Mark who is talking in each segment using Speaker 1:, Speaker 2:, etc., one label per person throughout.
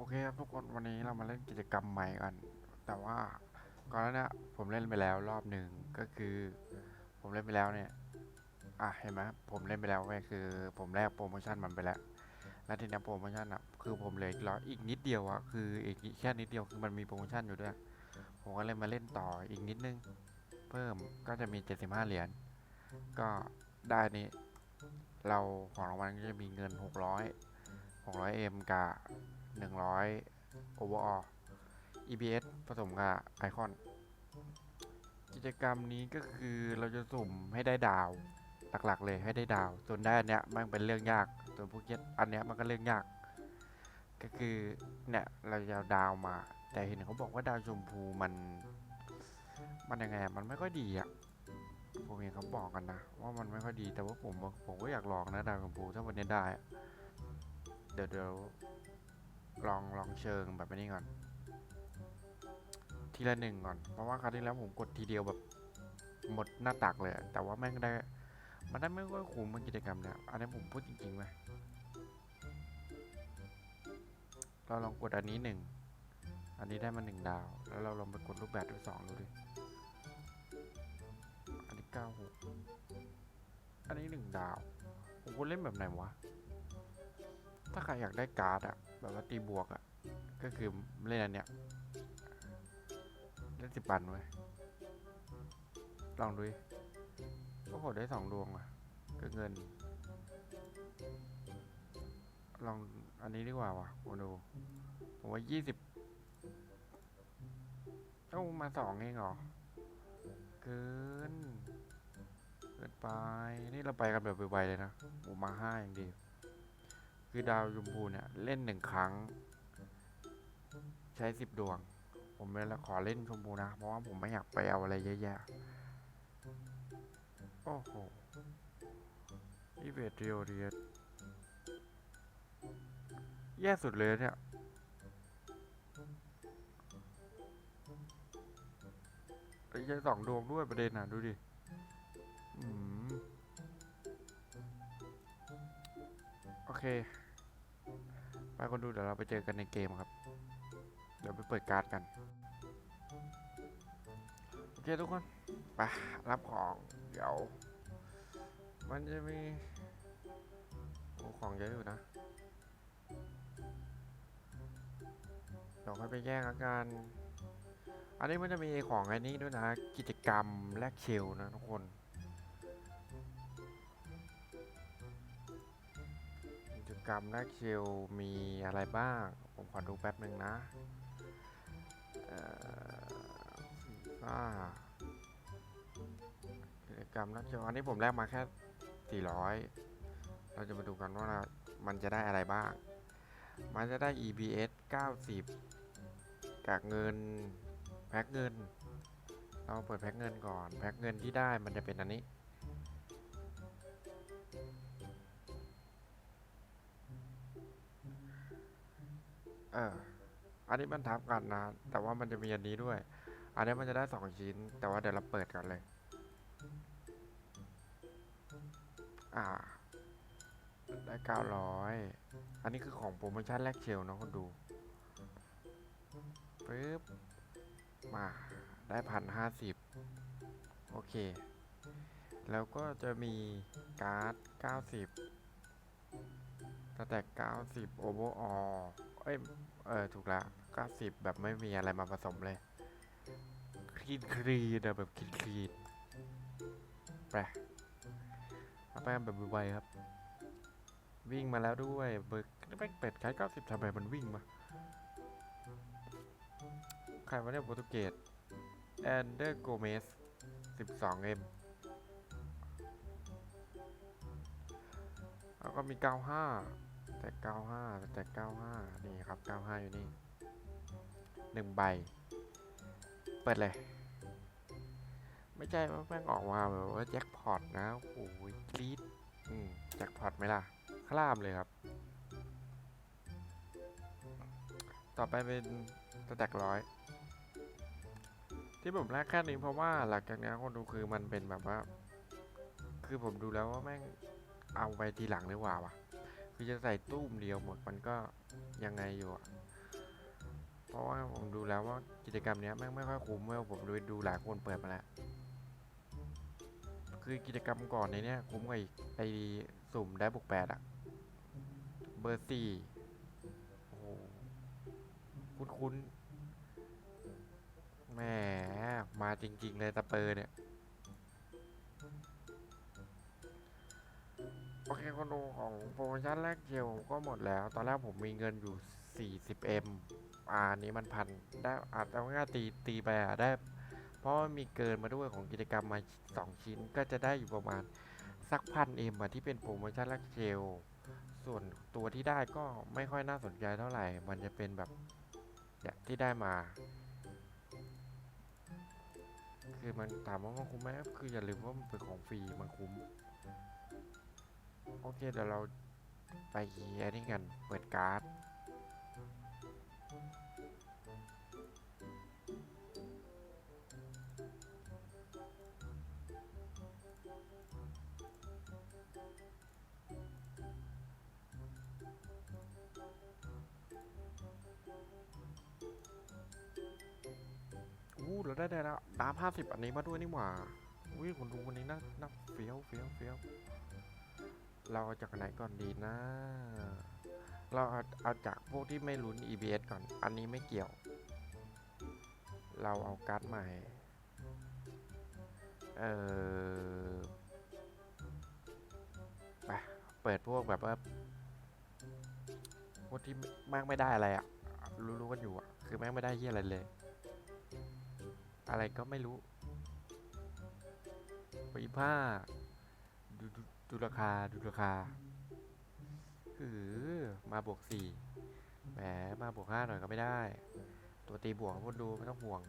Speaker 1: โอเคครับทุกคนวันนี้เรามาเล่นกิจกรรมใหม่กัน แต่ว่าก่อนหน้านี้ผมเล่นไปแล้วรอบหนึ่งก็คือ ผมเล่นไปแล้วเนี่ยอะเห็นไหมผมเล่นไปแล้วก็คือ ผมแลกโปรโมชั่นมันไปแล้ว แล้วทีนี้โปรโมชั่นอะคือผมเหลยรออีกนิดเดียวอะคืออีกแค่นิดเดียวคือมันมีโปรโมชั่นอยู่ด้วยผมก็เลยมาเล่นต่ออีกนิดนึง เพิ่มก็จะมี 75 เหรียญก็ได้นี่เราของรางวัลก็จะมีเงิน 600 600 M กับ 100 overall EBS ผสมกับไอคอน กิจกรรมนี้ก็คือเราจะสุ่มให้ได้ดาว หลักๆเลยให้ได้ดาว ส่วนได้อันเนี้ยมันเป็นเรื่องยาก ส่วนพวกเนี้ยอันเนี้ยมันก็เรื่องยาก ก็คือเนี่ยเราจะเอาดาวมา แต่เห็นเขาบอกว่าดาวชมพูมัน มันยังไงมันไม่ค่อยดีอะผมเห็นเขาบอกกันนะ ว่ามันไม่ค่อยดีแต่ว่าผมผมก็อยากลองนะดาวชมพูถ้าวันนี้ได้ เดี๋ยวเดี๋ยว ลองลองเชิงแบบนี้ก่อน ทีละหนึ่งก่อน เพราะว่าคราวที่แล้วผมกดทีเดียวแบบหมดหน้าตักเลย แต่ว่าแม่งได้มันได้ไม่ค่อยคุ้มมันกิจกรรมเนี่ยอันนี้ผมพูดจริงๆไหมเราลองกดอันนี้หนึ่งอันนี้ได้มาหนึ่งดาว แล้วเราลองไปกดรูปแบบที่สองดูดิ อันนี้เก้าหกอันนี้หนึ่งดาว ผมควรเล่นแบบไหนวะ ถ้าใครอยากได้การ์ดอะแบบว่าตีบวกอะก็คือเล่นอันเนี้ยเล่นสิบปันไว้ลองดูดิโหได้สองดวงอะก็เงิน ลองอันนี้ดีกว่าวะมาดูผมว่ายี่สิบเอ้ามาสองเองเหรอเกินเกินไป นี่เราไปกันแบบไวๆเลยนะผมมาห้าอย่างเดียว คือดาวชมพูเนี่ย เล่นหนึ่งครั้ง ใช้สิบดวง ผมเลยขอเล่นชมพูนะ เพราะว่าผมไม่อยากไปเอาอะไรเยอะแยะโอ้โหอีเวทเรียวเรียดแย่สุดเลยเนี่ยไอ้ยายสองดวงด้วยประเด็นน่ะ ดูดิโอเค ไปคนดูเดี๋ยวเราไปเจอกันในเกมครับ เดี๋ยวไปเปิดการ์ดกัน โอเคทุกคนไปรับของเดี๋ยว มันจะมีโอ้ของเยอะอยู่นะเดี๋ยวค่อยไปแยกอาการอันนี้มันจะมีของอ้นี้ด้วยนะ กิจกรรมแลกเชลนะทุกคน กรรมแลกเชลมีอะไรบ้าง ผมขอดูแป๊บหนึ่งนะอ่ากิจกรรมแลกเชลอันนี้ผมแลกมาแค่ 400 เราจะมาดูกันว่ามันจะได้อะไรบ้าง มันจะได้ EBS 90 จากเงินแพ็คเงิน เราเปิดแพ็คเงินก่อน แพ็คเงินที่ได้มันจะเป็นอันนี้ เออ อันนี้มันทับกันนะ แต่ว่ามันจะมีอันนี้ด้วย อันนี้มันจะได้สองชิ้น แต่ว่าเดี๋ยวเราเปิดกันเลย อ่า ได้เก้าร้อย อันนี้คือของโปรโมชั่นแรกเชลเนาะคนดูปึ๊บ มาได้พันห้าสิบโอเค แล้วก็จะมีการ์ดเก้าสิบแต็กเก้าสิบโอเวอร์ออ อ้ยเออถูกละเก้าสิบแบบไม่มีอะไรมาผสมเลยคลีนคลีนอแบบคลีนคลีนไปเอาไปแบบไวๆครับ วิ่งมาแล้วด้วยเบิร์กแม่เป็ดขายเก้าสิบทำไมมันวิ่งมาใครวะเนี่ยโปรตุเกสแอนเดอร์โกเมส12 m แล้วก็มี95 แต่95แต่95นี่ครับ95อยู่นี่หนึ่งใบ เปิดเลย ไม่ใช่ว่าแม่งออกมาแบบว่าแจ็คพอตนะโอ้ยกรี๊ดอืมแจ็คพอตไหมล่ะคลามเลยครับ ต่อไปเป็นสแต็กร้อย ที่ผมแลกแค่นี้เพราะว่าหลังจากนี้คนดูคือมันเป็นแบบว่า คือผมดูแล้วว่าแม่งเอาไปทีหลังดีกว่าว่ะ คือจะใส่ตู้มเดียวหมดมันก็ยังไงอยู่อะเพราะว่าผมดูแล้วว่ากิจกรรมเนี้ยแม่งไม่ค่อยคุ้มเว้ยผมดูดูหลายคนเปิดมาแล้ว คือกิจกรรมก่อนในเนี้ยคุ้มกว่าอีกไอสุ่มได้บุกแปดอะเบอร์สี่โอ้โหคุ้นคุ้นๆแหมมาจริง ๆ เลยตะเปอร์เนี่ย โอเคคนดูของโปรโมชั่นแรกเจลก็หมดแล้ว ตอนแรกผมมีเงินอยู่ 40m อ่าอันนี้มันพันได้อาจจะง่ายตีตีไปอะได้ เพราะมีเกินมาด้วยของกิจกรรมมา 2 ชิ้นก็จะได้อยู่ประมาณสักพันเอ็มอะที่เป็นโปรโมชั่นแรกเจลส่วนตัวที่ได้ก็ไม่ค่อยน่าสนใจเท่าไหร่ มันจะเป็นแบบเนี่ยที่ได้มา คือมันถามว่ามันคุ้มไหมคืออย่าลืมว่ามันเป็นของฟรีมันคุ้ม เค เดี๋ยวเราไปอันนี้กันเปิดการ์ดอู้เราได้ได้แล้วดาบห้าสิบอันนี้มาด้วยนี่หว่าอุ้ยคนดูวันนี้น่าน่าเฟี้ยวเฟี้ยวเฟี้ยว เราเอาจากไหนก่อนดีนะ เราเอาเอาจากพวกที่ไม่ลุ้น EBS ก่อน อันนี้ไม่เกี่ยว เราเอาการ์ดใหม่ เออไปเปิดพวกแบบว่าพวกที่แม่งไม่ได้อะไรอะรู้ๆกันอยู่อะคือแม่งไม่ได้เฮียอะไรเลย อะไรก็ไม่รู้ปีผ้าดูดู ดูราคาดูราคาคือมาบวกสี่แหมมาบวกห้าหน่อยก็ไม่ได้ ตัวตีบวกพวกดูไม่ต้องห่วง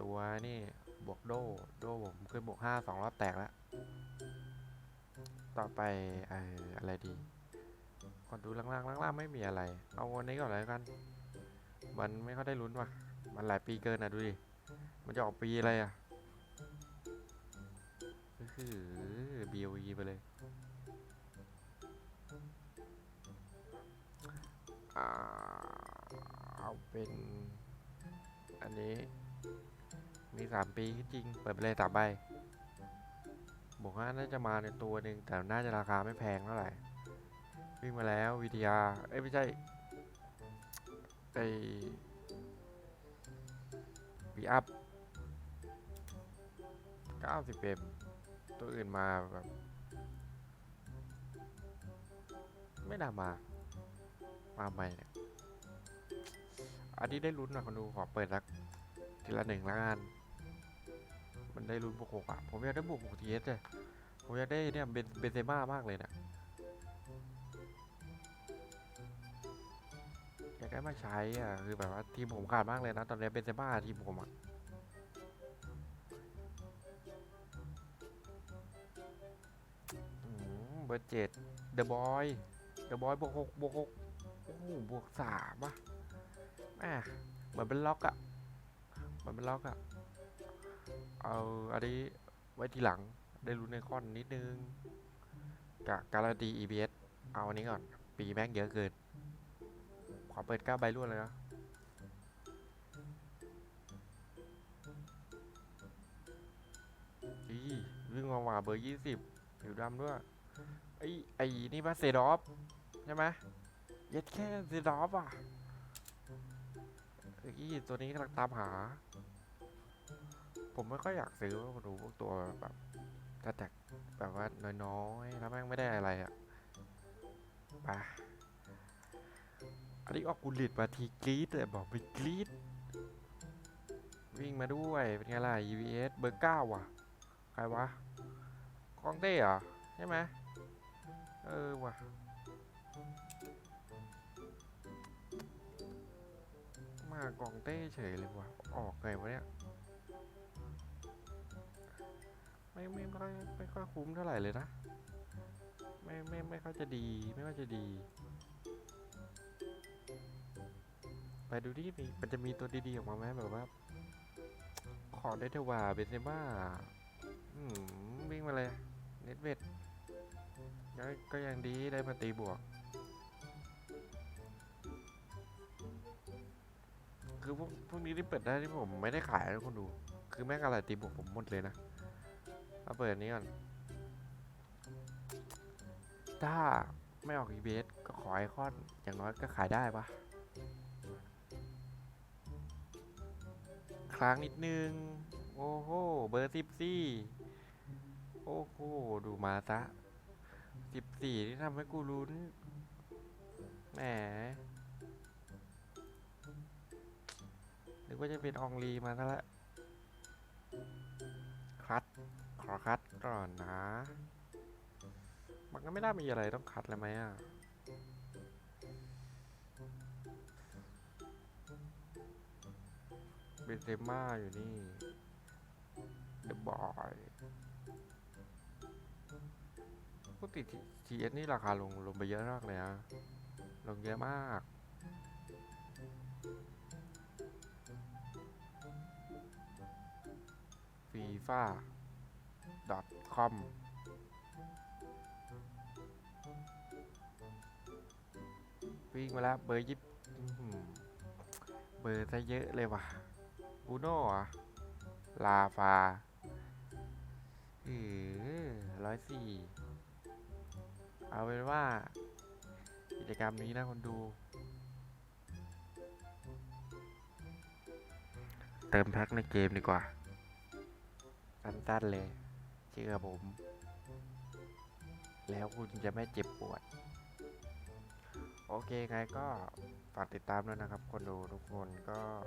Speaker 1: ตัวนี่บวกโดโดผมขึ้นบวกห้าสองรอบแตกแล้ว ต่อไปเอออะไรดีก่อนดูล่างๆล่างๆไม่มีอะไร เอาวันนี้ก่อนเลยกัน มันไม่ค่อยได้ลุ้นว่ะ มันหลายปีเกินอะดูดิ มันจะออกปีอะไรอะคือ ไปเลยเอาเป็น อันนี้ มีสามปีจริง เปิดไปเลยสามใบ บวกห้าน่าจะมาในตัวหนึ่งแต่น่าจะราคาไม่แพงเท่าไหร่ วิ่งมาแล้ววิทยา เอ้ย ไม่ใช่ ไอวีอัพ 90เอ็มตัวอื่นมาแบบ ไม่น่ามา มาใหม่เนี่ยอันนี้ได้ลุ้นนะคนดูขอเปิดสักทีละหนึ่งละกันมันได้ลุ้นบวกหกอะ ผมอยากได้บวกหกทีเอสเลยผมอยากได้เนี่ยเบนเบนเซม่ามากเลยเนะอยากได้มาใช้อะคือแบบว่าทีมผมขาดมากเลยนะตอนนี้เบนเซม่าทีมผมอะเบอร์เจ็ดเดอะบอย ดอะบอยบวกหกบวกหกโอ้โหบวกสามอะแม่เหมือนเป็นล็อกอะเหมือนเป็นล็อกอะเอาอันนี้ไว้ทีหลังได้รู้ในคอนนิดนึงกับการันตี EBS เอาอันนี้ก่อน ปีแม่งเยอะเกิน ขอเปิดเก้าใบรวดเลยนะอีวิ่งมาว่าเบอร์ยี่สิบผิวดำด้วย ไอ้ไอ้นี่ป่ะเซดอฟ ใช่ไหมเย็ดแค่เซดอฟอะอ้ยตัวนี้กำลังตามหา ผมไม่ค่อยอยากซื้อว่าดูพวกตัวแบบถ้าแตกแบบว่าน้อยๆ แล้วแม่งไม่ได้อะไรอะไปอันนี้ออกกุลิตมาทีกรีดเลยบอกไปกรีดวิ่งมาด้วย เป็นไงล่ะ EVS เบอร์เก้าว่ะ ใครวะกองเต้เหรอ ใช่ไหม เออว่ะ มากองเต้เฉยเลยว่ะ ออกไงวะเนี่ย ไม่ไม่ไม่ค่อยไม่ค่อยคุ้มเท่าไหร่เลยนะ ไม่ไม่ไม่ค่อยจะดี ไม่ค่อยจะดี ไปดูที่มีมันจะมีตัวดีๆออกมาไหมแบบว่า ขอไดเทว่าเบนเซม่าอืมวิ่งมาเลย เน็ตเวทก็ยังดีได้มาตีบวก คือพวกพวกนี้ที่เปิดได้ที่ผมไม่ได้ขายนะคนดู คือแม่งอะไรตีบวกผมหมดเลยนะมาเปิดอันนี้ก่อน ถ้าไม่ออก EBS ก็ขอไอคอน อย่างน้อยก็ขายได้ปะค้างนิดนึง โอ้โห เบอร์สิบสี่โอ้โห ดูมาซะสิบสี่ที่ทำให้กูลุ้น แหม นึกว่าจะเป็นองลีมาซะละคัด ขอคัดก่อนนะ มันก็ไม่น่ามีอะไรต้องคัดเลยไหมอะเบนเซม่าอยู่นี่เดอะบอยปกติทีเอสนี่ราคาลงลงไปเยอะมากเลยนะ ลงเยอะมาก ฟีฟ่า .com วิ่งมาแล้วเบอร์ยิบอื้อหือเบอร์ซะเยอะเลยว่ะบูโน่อะลาฟาเออร้อยสี่เอาเป็นว่า กิจกรรมนี้นะคนดู เติมแพ็คในเกมดีกว่า สั้นๆเลยเชื่อผม แล้วคุณจะไม่เจ็บปวด โอเคไงก็ฝากติดตามด้วยนะครับ คนดูทุกคนก็